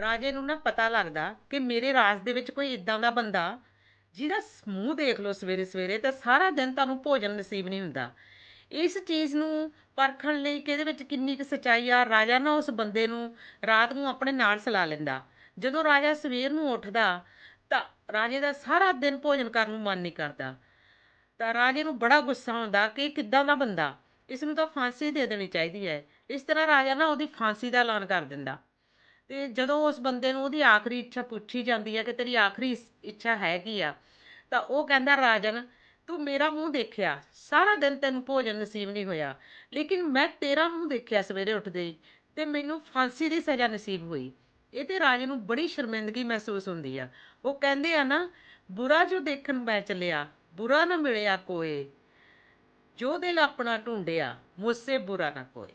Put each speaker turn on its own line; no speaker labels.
ਰਾਜੇ ਨੂੰ ਨਾ ਪਤਾ ਲੱਗਦਾ ਕਿ ਮੇਰੇ ਰਾਜ ਦੇ ਵਿੱਚ ਕੋਈ ਇੱਦਾਂ ਦਾ ਬੰਦਾ ਜਿਹਦਾ ਮੂੰਹ ਦੇਖ ਲਓ ਸਵੇਰੇ ਸਵੇਰੇ ਤਾਂ ਸਾਰਾ ਦਿਨ ਤੁਹਾਨੂੰ ਭੋਜਨ ਨਸੀਬ ਨਹੀਂ ਹੁੰਦਾ। ਇਸ ਚੀਜ਼ ਨੂੰ ਪਰਖਣ ਲਈ ਕਿ ਇਹਦੇ ਵਿੱਚ ਕਿੰਨੀ ਕੁ ਸੱਚਾਈ ਆ, ਰਾਜਾ ਨਾ ਉਸ ਬੰਦੇ ਨੂੰ ਰਾਤ ਨੂੰ ਆਪਣੇ ਨਾਲ ਸਲਾ ਲੈਂਦਾ। ਜਦੋਂ ਰਾਜਾ ਸਵੇਰ ਨੂੰ ਉੱਠਦਾ ਤਾਂ ਰਾਜੇ ਦਾ ਸਾਰਾ ਦਿਨ ਭੋਜਨ ਕਰਨ ਨੂੰ ਮਨ ਨਹੀਂ ਕਰਦਾ। ਤਾਂ ਰਾਜੇ ਨੂੰ ਬੜਾ ਗੁੱਸਾ ਆਉਂਦਾ ਕਿ ਕਿੱਦਾਂ ਦਾ ਬੰਦਾ, ਇਸ ਨੂੰ ਤਾਂ ਫਾਂਸੀ ਦੇ ਦੇਣੀ ਚਾਹੀਦੀ ਹੈ। ਇਸ ਤਰ੍ਹਾਂ ਰਾਜਾ ਨਾ ਉਹਦੀ ਫਾਂਸੀ ਦਾ ਐਲਾਨ ਕਰ ਦਿੰਦਾ। ਅਤੇ ਜਦੋਂ ਉਸ ਬੰਦੇ ਨੂੰ ਉਹਦੀ ਆਖਰੀ ਇੱਛਾ ਪੁੱਛੀ ਜਾਂਦੀ ਹੈ ਕਿ ਤੇਰੀ ਆਖਰੀ ਇਸ- ਇੱਛਾ ਹੈ ਕੀ ਆ, ਤਾਂ ਉਹ ਕਹਿੰਦਾ, ਰਾਜਨ, ਤੂੰ ਮੇਰਾ ਮੂੰਹ ਦੇਖਿਆ, ਸਾਰਾ ਦਿਨ ਤੈਨੂੰ ਭੋਜਨ ਨਸੀਬ ਨਹੀਂ ਹੋਇਆ, ਲੇਕਿਨ ਮੈਂ ਤੇਰਾ ਮੂੰਹ ਦੇਖਿਆ ਸਵੇਰੇ ਉੱਠਦੇ ਹੀ ਅਤੇ ਮੈਨੂੰ ਫਾਂਸੀ ਦੀ ਸਜ਼ਾ ਨਸੀਬ ਹੋਈ। ਇਹ ਤੇ ਰਾਜੇ ਨੂੰ ਬੜੀ ਸ਼ਰਮਿੰਦਗੀ ਮਹਿਸੂਸ ਹੁੰਦੀ ਆ। ਉਹ ਕਹਿੰਦੇ ਆ ਨਾ, ਬੁਰਾ ਜੋ ਦੇਖਣ ਮੈਂ ਚੱਲਿਆ, ਬੁਰਾ ਨਾ ਮਿਲਿਆ ਕੋਏ, ਜੋ ਦਿਲ ਆਪਣਾ ਢੂੰਡਿਆ ਮੁਝਸੇ ਬੁਰਾ ਨਾ ਕੋਏ।